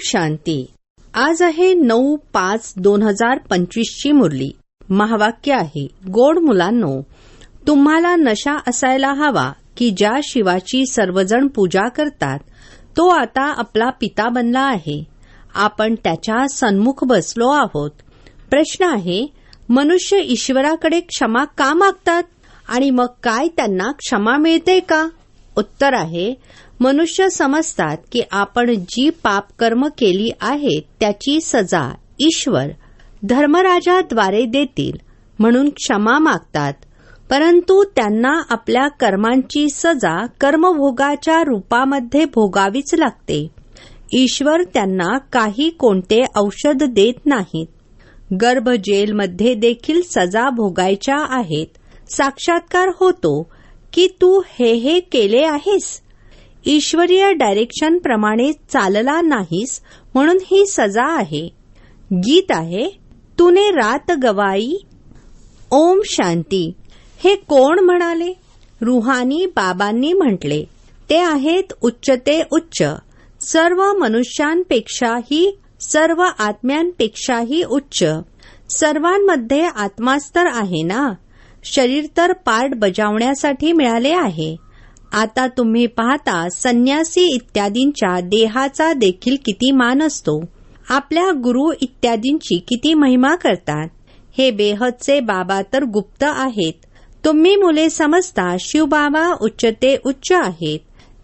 शांती. आज आहे नऊ पाच दोन हजार पंचवीसची मुरली. महावाक्य आहे गोड मुलांनो तुम्हाला नशा असायला हवा की ज्या शिवाची सर्वजण पूजा करतात तो आता आपला पिता बनला आहे. आपण त्याच्या सन्मुख बसलो आहोत. प्रश्न आहे मनुष्य ईश्वराकडे क्षमा का मागतात? आणि मग काय त्यांना क्षमा मिळते का? उत्तर आहे मनुष्य समजतात की आपण जी पापकर्म केली आहेत त्याची सजा ईश्वर धर्मराजाद्वारे देतील म्हणून क्षमा मागतात. परंतु त्यांना आपल्या कर्मांची सजा कर्मभोगाच्या रूपामध्ये भोगावीच लागते. ईश्वर त्यांना काही कोणते औषध देत नाहीत. गर्भ जेलमध्ये देखील सजा भोगायच्या आहेत. साक्षात्कार होतो की तू हे हे केले आहेस? ईश्वरीय डायरेक्शन प्रमाणे चालला नाहीस म्हणून ही सजा आहे. गीत आहे तुने रात गवाई ओम शांती. हे कोण म्हणाले? रुहानी बाबांनी म्हटले ते आहेत उच्चते उच्च. सर्व मनुष्यांपेक्षाही सर्व आत्म्यांपेक्षाही उच्च. सर्वांमध्ये आत्मास्तर आहे ना? शरीर तर पार्ट बजावण्यासाठी मिळाले आहे. आता तुम्ही पाहता संन्यासी इत्यादींच्या देहाचा देखील किती मान असतो. आपल्या गुरु इत्यादींची किती महिमा करतात. हे बेहदचे बाबा तर गुप्त आहेत. तुम्ही मुले समजता शिवबाबा उच्च ते उच्च आहेत.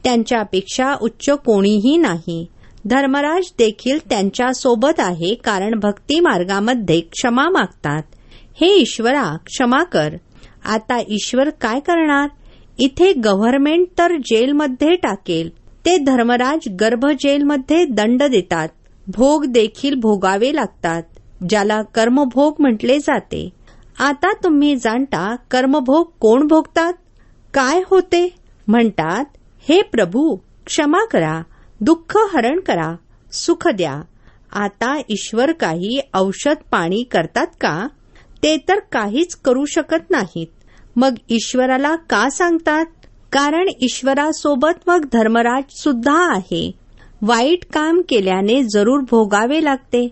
त्यांच्यापेक्षा उच्च कोणीही नाही. धर्मराज देखील त्यांच्यासोबत आहे कारण भक्ती मार्गामध्ये क्षमा मागतात. हे ईश्वरा क्षमा कर. आता ईश्वर काय करणार? इथे गव्हर्नमेंट तर जेलमध्ये टाकेल. ते धर्मराज गर्भ जेलमध्ये दंड देतात. भोग देखील भोगावे लागतात. ज्याला कर्मभोग म्हटले जाते. आता तुम्ही जाणता कर्मभोग कोण भोगतात? काय होते? म्हणतात हे प्रभू क्षमा करा. दुःख हरण करा. सुख द्या. आता ईश्वर काही औषध पाणी करतात का? ते तर काहीच करू शकत नाहीत. मग ईश्वराला का सांगतात? कारण ईश्वरासोबत मग धर्मराज सुद्धा आहे. वाईट काम केल्याने जरूर भोगावे लागते.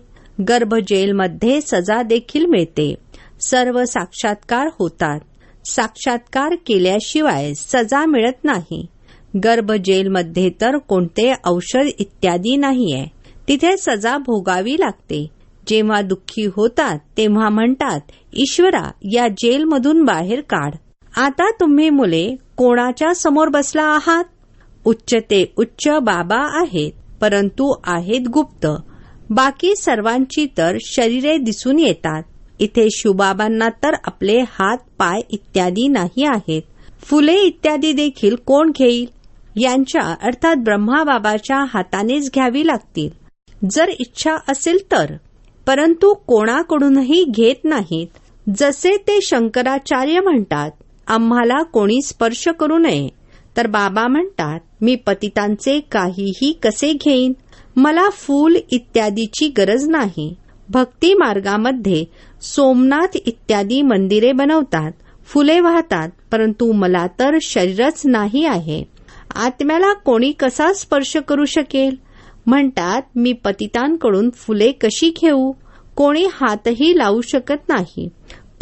गर्भ जेलमध्ये सजा देखील मिळते. सर्व साक्षात्कार होतात. साक्षात्कार केल्याशिवाय सजा मिळत नाही. गर्भ जेलमध्ये तर कोणते औषध इत्यादी नाहीये. तिथे सजा भोगावी लागते. जेव्हा दुःखी होतात तेव्हा म्हणतात ईश्वरा या जेलमधून बाहेर काढ. आता तुम्ही मुले कोणाच्या समोर बसला आहात? उच्च ते उच्च बाबा आहेत परंतु आहेत गुप्त. बाकी सर्वांची तर शरीरे दिसून येतात. इथे शिवबाबांना तर आपले हात पाय इत्यादी नाही आहेत. फुले इत्यादी देखील कोण घेईल? यांच्या अर्थात ब्रह्माबाबाच्या हातानेच घ्यावी लागतील. जर इच्छा असेल तर परंतु कोणाकडूनही घेत नाहीत. जसे ते शंकराचार्य म्हणतात आम्हाला कोणी स्पर्श करू नये. तर बाबा म्हणतात मी पतितांचे काहीही कसे घेईन? मला फूल इत्यादीची गरज नाही. भक्ती मार्गामध्ये सोमनाथ इत्यादी मंदिरे बनवतात फुले वाहतात परंतु मला तर शरीरच नाही आहे. आत्म्याला कोणी कसा स्पर्श करू शकेल? म्हणतात मी पतितांकडून फुले कशी घेऊ? कोणी हातही लावू शकत नाही.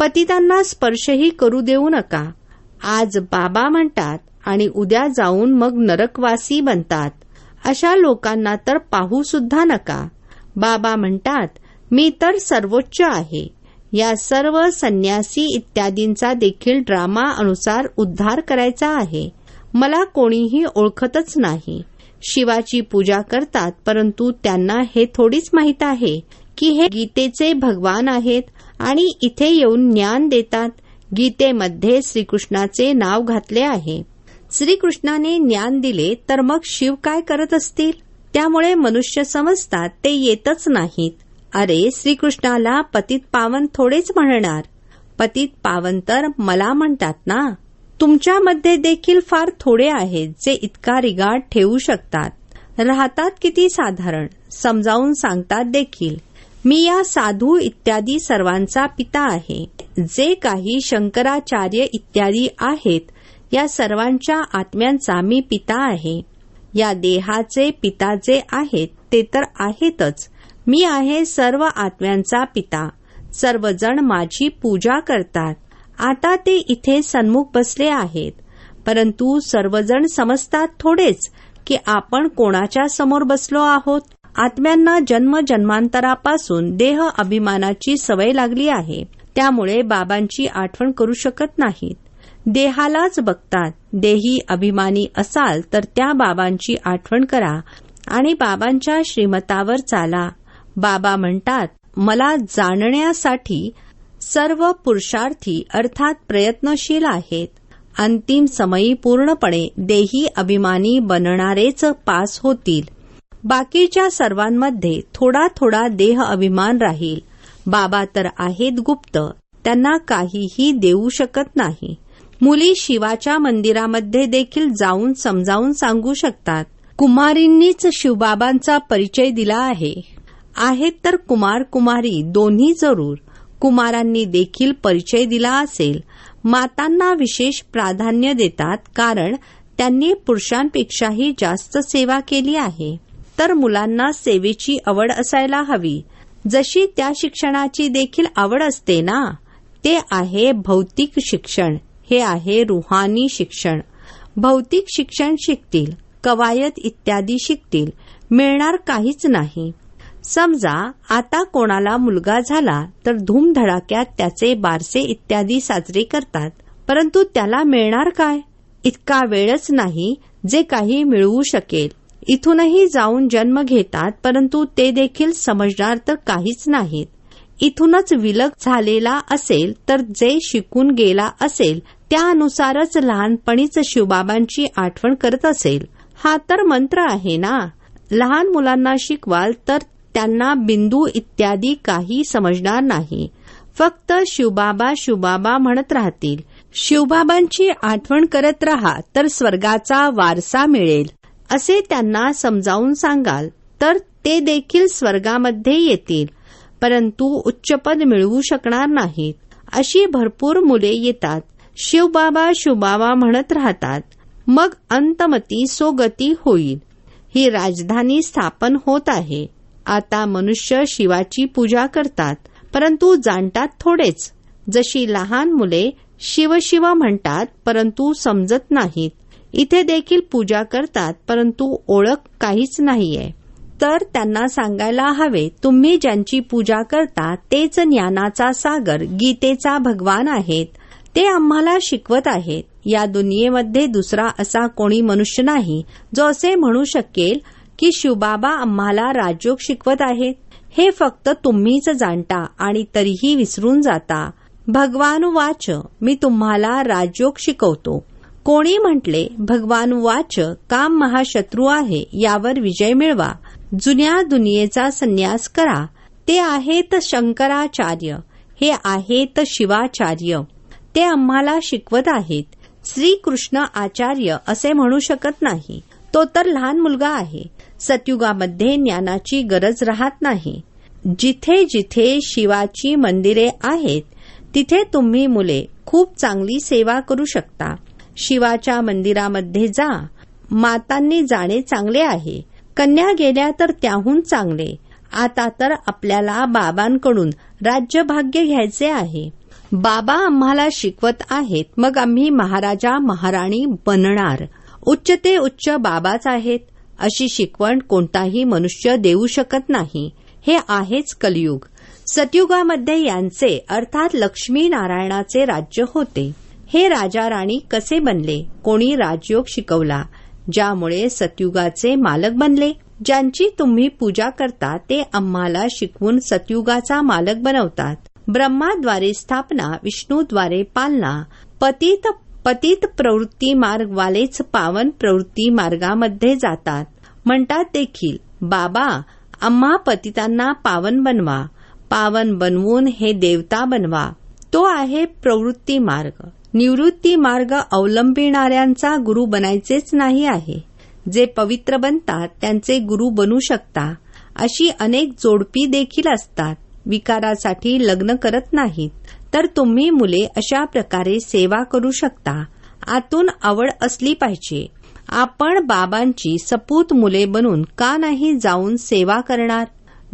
पतितांना स्पर्शही करू देऊ नका. आज बाबा म्हणतात आणि उद्या जाऊन मग नरकवासी बनतात. अशा लोकांना तर पाहू सुद्धा नका. बाबा म्हणतात मी तर सर्वोच्च आहे. या सर्व संन्यासी इत्यादींचा देखील ड्रामा अनुसार उद्धार करायचा आहे. मला कोणीही ओळखतच नाही. शिवाची पूजा करतात परंतु त्यांना हे थोडीच माहीत आहे की हे गीतेचे भगवान आहेत आणि इथे येऊन ज्ञान देतात. गीतेमध्ये श्रीकृष्णाचे नाव घातले आहे. श्रीकृष्णाने ज्ञान दिले तर मग शिव काय करत असतील? त्यामुळे मनुष्य समजतात ते येतच नाहीत. अरे श्रीकृष्णाला पतित पावन थोडेच म्हणणार. पतित पावन तर मला म्हणतात ना. तुमच्यामध्ये देखील फार थोडे आहेत जे इतका रिगार्ड ठेवू शकतात. राहतात किती साधारण समजावून सांगतात देखील. मी या साधू इत्यादी सर्वांचा पिता आहे. जे काही शंकराचार्य इत्यादी आहेत या सर्वांच्या आत्म्यांचा मी पिता आहे. या देहाचे पिता जे आहेत ते तर आहेतच. मी आहे सर्व आत्म्यांचा पिता. सर्वजण माझी पूजा करतात. आता ते इथे सन्मुख बसले आहेत. परंतु सर्वजण समजतात थोडेच की आपण कोणाच्या समोर बसलो आहोत. आत्म्यांना जन्म जन्मांतरापासून देह अभिमानाची सवय लागली आहे. त्यामुळे बाबांची आठवण करू शकत नाहीत. देहालाच बघतात. देही अभिमानी असाल तर त्या बाबांची आठवण करा आणि बाबांच्या श्रीमतावर चाला. बाबा म्हणतात मला जाणण्यासाठी सर्व पुरुषार्थी अर्थात प्रयत्नशील आहेत. अंतिम समयी पूर्णपणे देही अभिमानी बनणारेच पास होतील. बाकीच्या सर्वांमध्ये थोडा थोडा देह अभिमान राहील. बाबा तर आहेत गुप्त त्यांना काहीही देऊ शकत नाही. मुली शिवाच्या मंदिरामध्ये देखील जाऊन समजावून सांगू शकतात. कुमारींनीच शिवबाबांचा परिचय दिला आहे. आहेत तर कुमार कुमारी दोन्ही जरूर. कुमारांनी देखील परिचय दिला असेल. मातांना विशेष प्राधान्य देतात कारण त्यांनी पुरुषांपेक्षाही जास्त सेवा केली आहे. तर मुलांना सेवेची आवड असायला हवी. जशी त्या शिक्षणाची देखील आवड असते ना ते आहे भौतिक शिक्षण. हे आहे रुहानी शिक्षण. भौतिक शिक्षण शिकतील कवायत इत्यादी शिकतील. मिळणार काहीच नाही. समजा आता कोणाला मुलगा झाला तर धूमधडाक्यात त्याचे बारसे इत्यादी साजरे करतात परंतु त्याला मिळणार काय? इतका वेळच नाही जे काही मिळवू शकेल. इथूनही जाऊन जन्म घेतात परंतु ते देखील समजणार तर काहीच नाहीत. इथूनच विलग झालेला असेल तर जे शिकून गेला असेल त्यानुसारच लहानपणीच शिवबाबांची आठवण करत असेल. हा तर मंत्र आहे ना? लहान मुलांना शिकवाल तर त्यांना बिंदू इत्यादी काही समजणार नाही. फक्त शिवबाबा शिवबाबा म्हणत राहतील. शिवबाबांची आठवण करत राहा तर स्वर्गाचा वारसा मिळेल. असे त्यांना समजावून सांगाल तर ते देखील स्वर्गामध्ये येतील. परंतु उच्चपद मिळवू शकणार नाहीत. अशी भरपूर मुले येतात. शिवबाबा शिवबाबा म्हणत राहतात. मग अंतमती सोगती होईल. ही राजधानी स्थापन होत आहे. आता मनुष्य शिवाची पूजा करतात परंतु जाणतात थोडेच. जशी लहान मुले शिव शिव म्हणतात परंतु समजत नाहीत. इथे देखील पूजा करतात परंतु ओळख काहीच नाहीये. तर त्यांना सांगायला हवे तुम्ही ज्यांची पूजा करता तेच ज्ञानाचा सागर गीतेचा भगवान आहेत. ते आम्हाला शिकवत आहेत. या दुनियेमध्ये दुसरा असा कोणी मनुष्य नाही जो असे म्हणू शकेल की शिवबाबा आम्हाला राजयोग शिकवत आहेत. हे फक्त तुम्हीच जाणता आणि तरीही विसरून जाता. भगवान वाच मी तुम्हाला राजयोग शिकवतो. कोणी म्हटले भगवान वाच काम महाशत्रू आहे यावर विजय मिळवा. जुन्या दुनियेचा संन्यास करा. ते आहेत शंकराचार्य. हे आहेत शिवाचार्य. ते आम्हाला शिकवत आहेत. श्रीकृष्ण आचार्य असे म्हणू शकत नाही. तो तर लहान मुलगा आहे. सतयुगामध्ये ज्ञानाची गरज राहत नाही. जिथे जिथे शिवाची मंदिरे आहेत तिथे तुम्ही मुले खूप चांगली सेवा करू शकता. शिवाच्या मंदिरामध्ये जा. मातांनी जाणे चांगले आहे. कन्या गेल्या तर त्याहून चांगले. आता तर आपल्याला बाबांकडून राज्यभाग्य घ्यायचे आहे. बाबा आम्हाला शिकवत आहेत मग आम्ही महाराजा महाराणी बनणार. उच्च ते उच्च बाबाच आहेत. अशी शिकवण कोणताही मनुष्य देऊ शकत नाही. हे आहेच कलियुग. सतयुगामध्ये यांचे अर्थात लक्ष्मी नारायणाचे राज्य होते. हे राजा राणी कसे बनले? कोणी राजयोग शिकवला? ज्यामुळे सतयुगाचे मालक बनले? ज्यांची तुम्ही पूजा करता ते आम्हाला शिकवून सतयुगाचा मालक बनवतात. ब्रह्माद्वारे स्थापना विष्णूद्वारे पालना पतित पतित प्रवृत्ती मार्गवालेच पावन प्रवृत्ती मार्गामध्ये जातात. म्हणतात देखील बाबा आम्हा पतितांना पावन बनवा. पावन बनवून हे देवता बनवा. तो आहे प्रवृत्ती मार्ग. निवृत्ती मार्ग अवलंबिणाऱ्यांचा गुरु बनायचेच नाही आहे. जे पवित्र बनतात त्यांचे गुरु बनू शकता. अशी अनेक जोडपी देखील असतात. विकारासाठी लग्न करत नाहीत. तर तुम्ही मुले अशा प्रकारे सेवा करू शकता. आतून आवड असली पाहिजे. आपण बाबांची सपूत मुले बनून का नाही जाऊन सेवा करणार?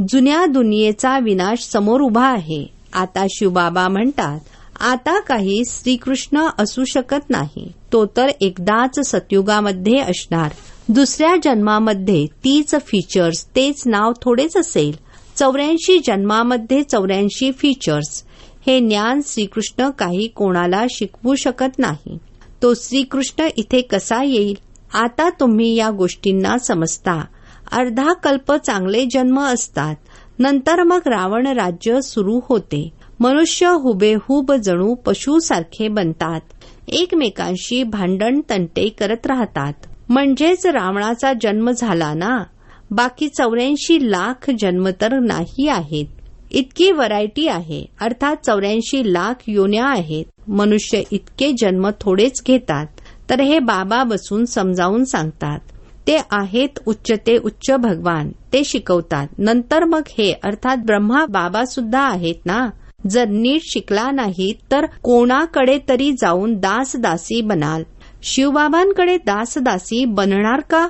जुन्या दुनियेचा विनाश समोर उभा आहे. आता शिवबाबा म्हणतात आता काही श्रीकृष्ण असू शकत नाही. तो तर एकदाच सतयुगामध्ये असणार. दुसऱ्या जन्मामध्ये तीच फीचर्स तेच नाव थोडेच असेल. चौऱ्याऐंशी जन्मामध्ये चौऱ्याऐंशी फीचर्स हे ज्ञान श्रीकृष्ण काही कोणाला शिकवू शकत नाही. तो श्रीकृष्ण इथे कसा येईल? आता तुम्ही या गोष्टींना समजता. अर्धा कल्प चांगले जन्म असतात. नंतर मग रावण राज्य सुरू होते. मनुष्य हुबेहूब जणू पशुसारखे बनतात. एकमेकांशी भांडण तंटे करत राहतात. म्हणजेच रावणाचा जन्म झाला ना? बाकी चौऱ्याऐंशी लाख जन्म तर नाही आहेत. इतकी व्हरायटी आहे. अर्थात चौऱ्याऐंशी लाख योन्या आहेत. मनुष्य इतके जन्म थोडेच घेतात. तर हे बाबा बसून समजावून सांगतात. ते आहेत उच्च ते उच्च भगवान. ते शिकवतात. नंतर मग हे अर्थात ब्रह्मा बाबा सुद्धा आहेत ना? जर नीट शिकला नाही तर कोणाकडे तरी जाऊन दासदासी बनाल. शिवबाबांकडे दासदासी बनणार का?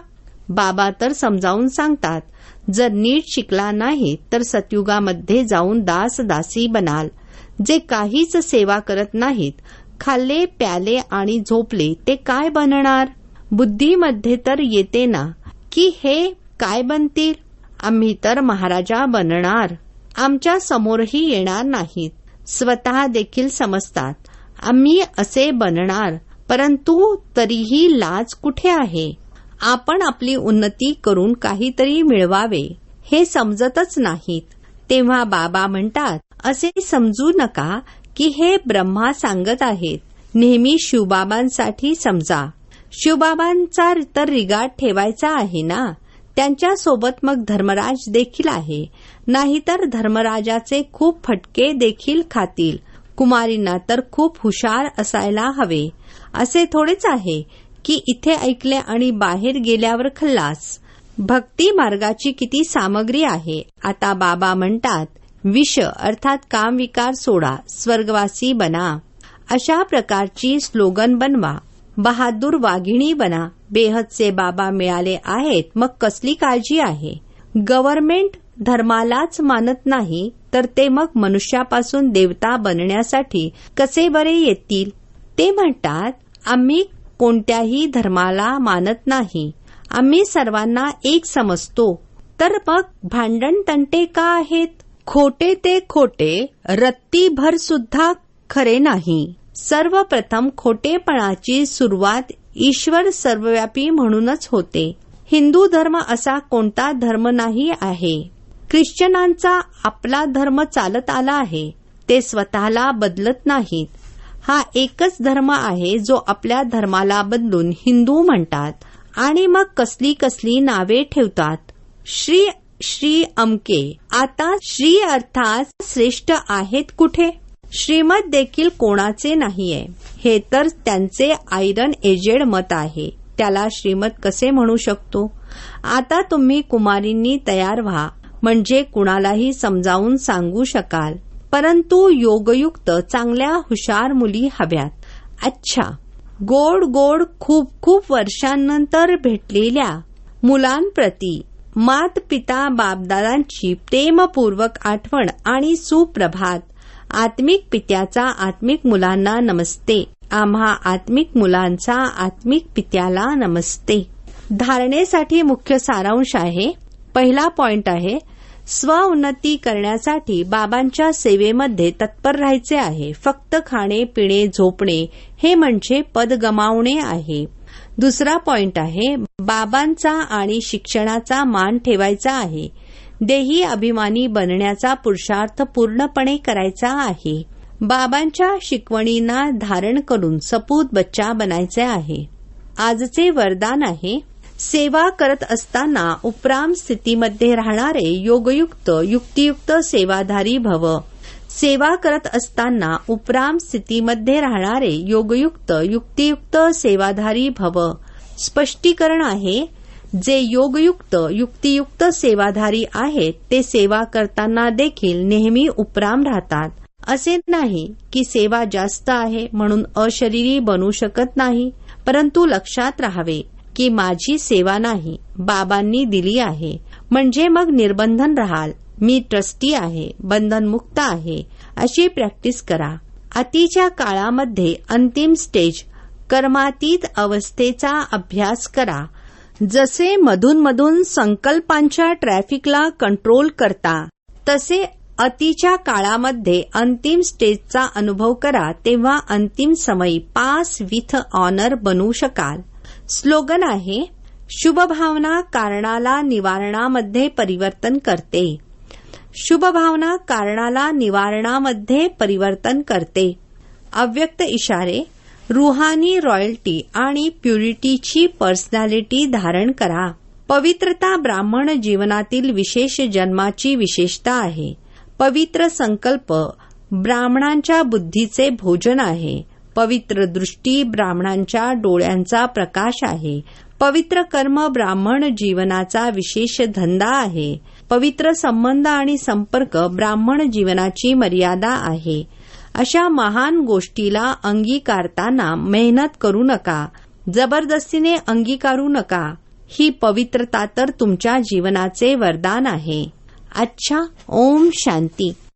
बाबा तर समजावून सांगतात. जर नीट शिकला नाही तर सतयुगामध्ये जाऊन दासदासी बनाल. जे काहीच सेवा करत नाहीत खाल्ले प्याले आणि झोपले ते काय बनणार? बुद्धीमध्ये तर येते ना की हे काय बनतील? आम्ही तर महाराजा बनणार. आमच्या समोरही येणार नाहीत. स्वतः देखील समजतात आम्ही असे बनणार परंतु तरीही लाज कुठे आहे? आपण आपली उन्नती करून काहीतरी मिळवावे हे समजतच नाहीत. तेव्हा बाबा म्हणतात असे समजू नका की हे ब्रह्मा सांगत आहेत. नेहमी शिवबाबांसाठी समजा. शिवबाबांचा तर रिगाट ठेवायचा आहे ना? त्यांच्यासोबत मग धर्मराज देखील आहे. नाहीतर धर्मराजाचे खूप फटके देखील खातील. कुमारींना तर खूप हुशार असायला हवे. असे थोडेच आहे. की इथे ऐकले आणि बाहेर गेल्यावर खल्लास. भक्ती मार्गाची किती सामग्री आहे. आता बाबा म्हणतात विष अर्थात कामविकार सोडा स्वर्गवासी बना. अशा प्रकारची स्लोगन बनवा. बहादूर वाघिणी बना. बेहदचे बाबा मिळाले आहेत मग कसली काळजी आहे? गव्हर्नमेंट धर्मालाच मानत नाही तर ते मग मनुष्यापासून देवता बनण्यासाठी कसे बरे येतील? ते म्हणतात आम्ही कोणत्याही धर्माला मानत नाही. आम्ही सर्वांना एक समजतो. तर मग भांडण तंटे का आहेत? खोटे ते खोटे रत्तीभर सुद्धा खरे नाही. सर्वप्रथम खोटेपणाची सुरुवात ईश्वर सर्वव्यापी म्हणूनच होते. हिंदू धर्म असा कोणता धर्म नाही आहे. ख्रिश्चनांचा आपला धर्म चालत आला आहे. ते स्वतःला बदलत नाहीत. हा एकच धर्म आहे जो आपल्या धर्माला बदलून हिंदू म्हणतात आणि मग कसली कसली नावे ठेवतात. श्री श्री अमके आता श्री अर्थात श्रेष्ठ आहेत कुठे? श्रीमत देखील कोणाचे नाहीये. हे तर त्यांचे आयरन एजेड मत आहे. त्याला श्रीमत कसे म्हणू शकतो? आता तुम्ही कुमारींनी तयार व्हा. म्हणजे कुणालाही समजावून सांगू शकाल. परंतु योगयुक्त चांगल्या हुशार मुली हव्यात. अच्छा गोड गोड खूप खूप वर्षांनंतर भेटलेल्या मुलांप्रती मात पिता बापदादांची प्रेमपूर्वक आठवण आणि सुप्रभात. आत्मिक पित्याचा आत्मिक मुलांना नमस्ते. आम्हा आत्मिक मुलांचा आत्मिक पित्याला नमस्ते. धारणेसाठी मुख्य सारांश आहे. पहिला पॉइंट आहे स्वउन्नती करण्यासाठी बाबांच्या सेवेमध्ये तत्पर राहायचे आहे. फक्त खाणे पिणे झोपणे हे म्हणजे पद गमावणे आहे. दुसरा पॉइंट आहे बाबांचा आणि शिक्षणाचा मान ठेवायचा आहे. देही अभिमानी बनण्याचा पुरुषार्थ पूर्णपणे करायचा आहे. बाबांच्या शिकवणींना धारण करून सपूत बच्चा बनायचे आहे. आजचे वरदान आहे सेवा करत असताना उपराम स्थितीमध्ये राहणारे योगयुक्त युक्तियुक्त सेवाधारी भव. सेवा करत असताना उपराम स्थितीमध्ये राहणारे योगयुक्त युक्तियुक्त सेवाधारी भव. स्पष्टीकरण आहे जे योगयुक्त युक्तियुक्त सेवाधारी आहेत ते सेवा करताना देखील नेहमी उपराम राहतात. असे नाही की सेवा जास्त आहे म्हणून अशरीरी बनू शकत नाही परंतु लक्षात राहावे. की माझी सेवा नाही बाबांनी दिली आहे. म्हणजे मग निर्बंधन राहाल. मी ट्रस्टी आहे बंधनमुक्त आहे. अशी प्रॅक्टिस करा. अतीच्या काळामध्ये अंतिम स्टेज कर्मातीत अवस्थेचा अभ्यास करा. जसे मधूनमधून संकल्पांच्या ट्रॅफिकला कंट्रोल करता तसे अतीच्या काळामध्ये अंतिम स्टेजचा अनुभव करा तेव्हा अंतिम समयी पास विथ ऑनर बनू शकाल. स्लोगन आहे शुभभावना कारणाला निवारणामध्ये परिवर्तन करते. शुभभावना कारणाला निवारणामध्ये परिवर्तन करते. अव्यक्त इशारे रुहानी रॉयल्टी आणि प्युरिटीची पर्सनॅलिटी धारण करा. पवित्रता ब्राह्मण जीवनातील विशेष जन्माची विशेषता आहे. पवित्र संकल्प ब्राह्मणांच्या बुद्धीचे भोजन आहे. पवित्र दृष्टी ब्राह्मणांच्या डोळ्यांचा प्रकाश आहे. पवित्र कर्म ब्राह्मण जीवनाचा विशेष धंदा आहे. पवित्र संबंध आणि संपर्क ब्राह्मण जीवनाची मर्यादा आहे. अशा महान गोष्टीला अंगीकारताना मेहनत करू नका. जबरदस्तीने अंगीकारू नका. ही पवित्रता तर तुमच्या जीवनाचे वरदान आहे. अच्छा ओम शांती.